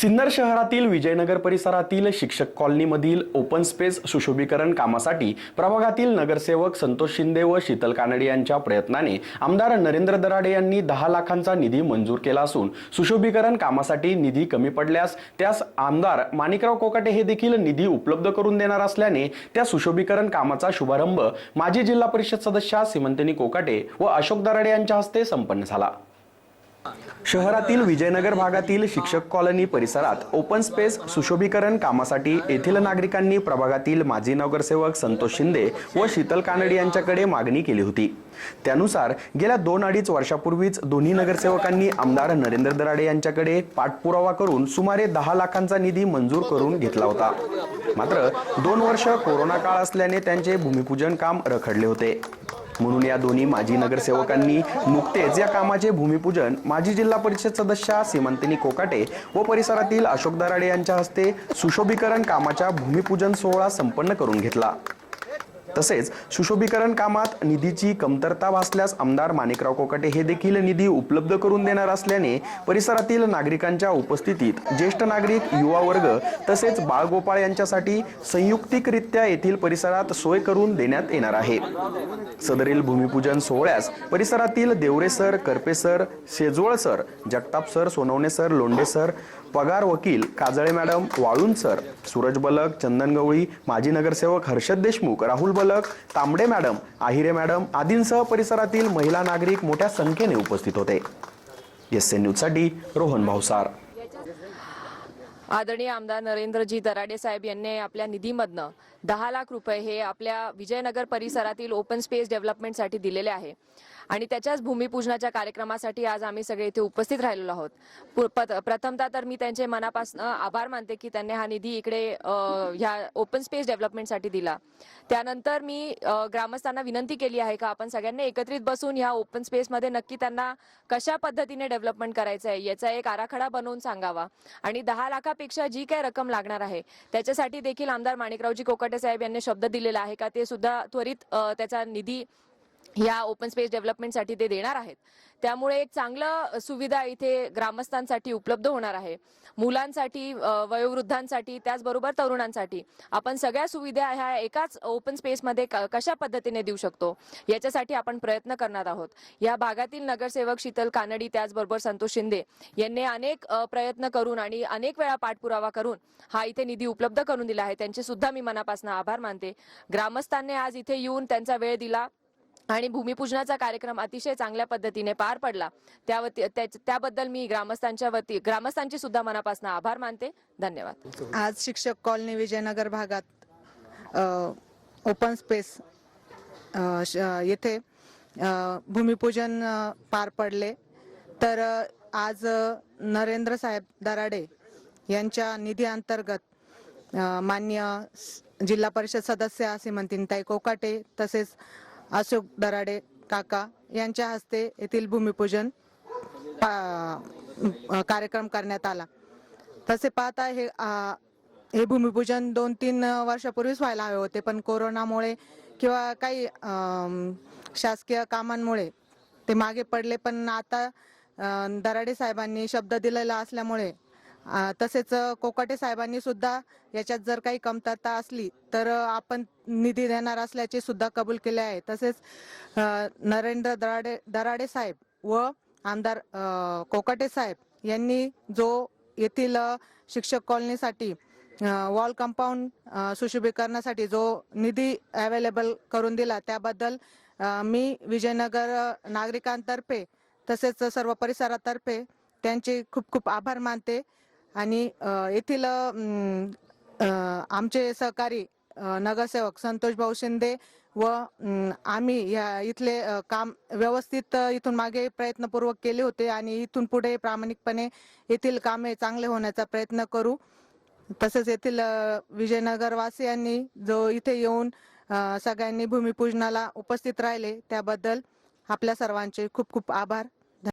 सिन्नर शहरातील विजयनगर परिसरातील शिक्षक कॉलनीमधील ओपन स्पेस सुशोभीकरण कामासाठी प्रभागातील नगरसेवक संतोष शिंदे व शीतल कानडे यांच्या प्रयत्नाने आमदार नरेंद्र दराडे यांनी दहा लाखांचा निधी मंजूर केला असून सुशोभीकरण कामासाठी निधी कमी पडल्यास त्यास आमदार माणिकराव कोकाटे हे देखील निधी उपलब्ध करून देणार असल्याने त्या सुशोभीकरण कामाचा शुभारंभ माजी जिल्हा परिषद सदस्या सिमंतनी कोकाटे व अशोक दराडे यांच्या हस्ते संपन्न झाला. शहरातील विजयनगर भागातील शिक्षक कॉलनी परिसरात ओपन स्पेस सुशोभीकरण कामासाठी येथील नागरिकांनी प्रभागातील माजी नगरसेवक संतोष शिंदे व शीतल कानडे यांच्याकडे मागणी केली होती. त्यानुसार गेल्या दोन अडीच वर्षापूर्वीच दोन्ही नगरसेवकांनी आमदार नरेंद्र दराडे यांच्याकडे पाठपुरावा करून सुमारे दहा लाखांचा निधी मंजूर करून घेतला होता. मात्र दोन वर्ष कोरोना काळ असल्याने त्यांचे भूमिपूजन काम रखडले होते. म्हणून या दोन्ही माजी नगरसेवकांनी नुकतेच या कामाचे भूमिपूजन माजी जिल्हा परिषद सदस्या सीमंतिनी कोकाटे व परिसरातील अशोक दराडे यांच्या हस्ते सुशोभीकरण कामाच्या भूमिपूजन सोहळा संपन्न करून घेतला. तसेच सुशोभीकरण कामात निधीची कमतरता भासल्यास आमदार माणिकराव कोकाटे हे देखील निधी उपलब्ध करून देणार असल्याने परिसरातील नागरिकांच्या उपस्थितीत ज्येष्ठ नागरिक युवा वर्ग तसेच बाळगोपाळ यांच्यासाठी संयुक्तिकरित्या येथील परिसरात सोय करून देण्यात येणार आहे. सदरील भूमिपूजन सोहळ्यास परिसरातील Devare sir Karpe sir Shejol sir Jagtap sir Sonawane sir Londhe sir Pagar वकील काजळे मॅडम वाळुंज सर सूरज बलक चंदन गवळी माजी नगरसेवक हर्षद देशमुख राहुल बलक तांबडे मॅडम आहिरे मॅडम आदींसह परिसरातील महिला नागरिक मोठ्या संख्येने उपस्थित होते. एस एन न्यूजसाठी रोहन भावसार आदरणीय आमदार नरेंद्रजी दराडे साहेब यांनी आपल्या निधीमधनं दहा लाख रुपये हे आपल्या विजयनगर परिसरातील ओपन स्पेस डेव्हलपमेंटसाठी दिलेले आहे. आणि त्याच्याच भूमिपूजनाच्या कार्यक्रमासाठी आज आम्ही सगळे इथे उपस्थित राहिलेलो आहोत. पु- प्रथमतः तर मी त्यांचे मनापासून आभार मानते की त्यांनी हा निधी इकडे ह्या ओपन स्पेस डेव्हलपमेंटसाठी दिला. त्यानंतर मी ग्रामस्थांना विनंती केली आहे का आपण सगळ्यांनी एकत्रित बसून ह्या ओपन स्पेसमध्ये नक्की त्यांना कशा पद्धतीने डेव्हलपमेंट करायचं आहे याचा एक आराखडा बनवून सांगावा. आणि दहा लाखा त्यापेक्षा जी काही रक्कम लागणार आहे त्याच्यासाठी देखील आमदार माणिकरावजी कोकाटे साहेब यांनी शब्द दिलेला आहे का ते सुद्धा त्वरित त्याचा निधी या ओपन स्पेस डेव्हलपमेंटसाठी ते देणार आहेत. त्यामुळे एक चांगलं सुविधा इथे ग्रामस्थांसाठी उपलब्ध होणार आहे. मुलांसाठी वयोवृद्धांसाठी त्याचबरोबर तरुणांसाठी. आपण सगळ्या सुविधा ह्या एकाच ओपन स्पेसमध्ये क- कशा पद्धतीने देऊ शकतो? याच्यासाठी आपण प्रयत्न करणार आहोत. या भागातील नगरसेवक शीतल कानडी त्याचबरोबर संतोष शिंदे यांनी अनेक प्रयत्न करून आणि अनेक वेळा पाठपुरावा करून हा इथे निधी उपलब्ध करून दिला आहे. त्यांचे सुद्धा मी मनापासून आभार मानते. ग्रामस्थांनी आज इथे येऊन त्यांचा वेळ दिला. आणि भूमिपूजनाचा कार्यक्रम अतिशय चांगल्या पद्धतीने पार पडला. त्यावती त्याच- त्याबद्दल मी ग्रामस्थांच्या वती ग्रामस्थांचे सुद्धा मनापासून आभार मानते. धन्यवाद. आज शिक्षक कॉलनी विजयनगर भागात ओपन स्पेस श- येथे भूमिपूजन पार पडले. तर आज नरेंद्र साहेब दराडे यांच्या निधी अंतर्गत मान्य जिल्हा परिषद सदस्य सीमंतीनताई कोकाटे तसेच अशोक दराडे काका यांच्या हस्ते येथील भूमिपूजन पा- कार्यक्रम करण्यात आला. तसे पाहता हे आ, हे भूमिपूजन दोन तीन वर्षापूर्वीच व्हायला हवे होते पण कोरोनामुळे किंवा काही शासकीय कामांमुळे ते मागे पडले पण आता दराडे साहेबांनी शब्द दिलेला असल्यामुळे तसेच कोकाटे साहेबांनी सुद्धा याच्यात जर काही कमतरता असली तर आपण निधी देणार असल्याचे सुद्धा कबूल केले आहे. तसेच नरेंद्र दराडे दराडे साहेब व आमदार कोकाटे साहेब यांनी जो येथील शिक्षक कॉलनीसाठी वॉल कंपाऊंड सुशोभीकरणासाठी जो निधी अवेलेबल करून दिला त्याबद्दल मी विजयनगर नागरिकांतर्फे तसेच सर्व परिसरातर्फे त्यांचे खूप खूप आभार मानते. आणि येथील आमचे सहकारी नगरसेवक संतोष भाऊ शिंदे व आम्ही या इथले काम व्यवस्थित इथून मागे प्रयत्नपूर्वक केले होते आणि इथून पुढे प्रामाणिकपणे येथील कामे चांगले होण्याचा प्रयत्न करू. तसेच येथील विजयनगरवासियांनी जो इथे येऊन सगळ्यांनी भूमिपूजनाला उपस्थित राहिले त्याबद्दल आपल्या सर्वांचे खूप खूप आभार.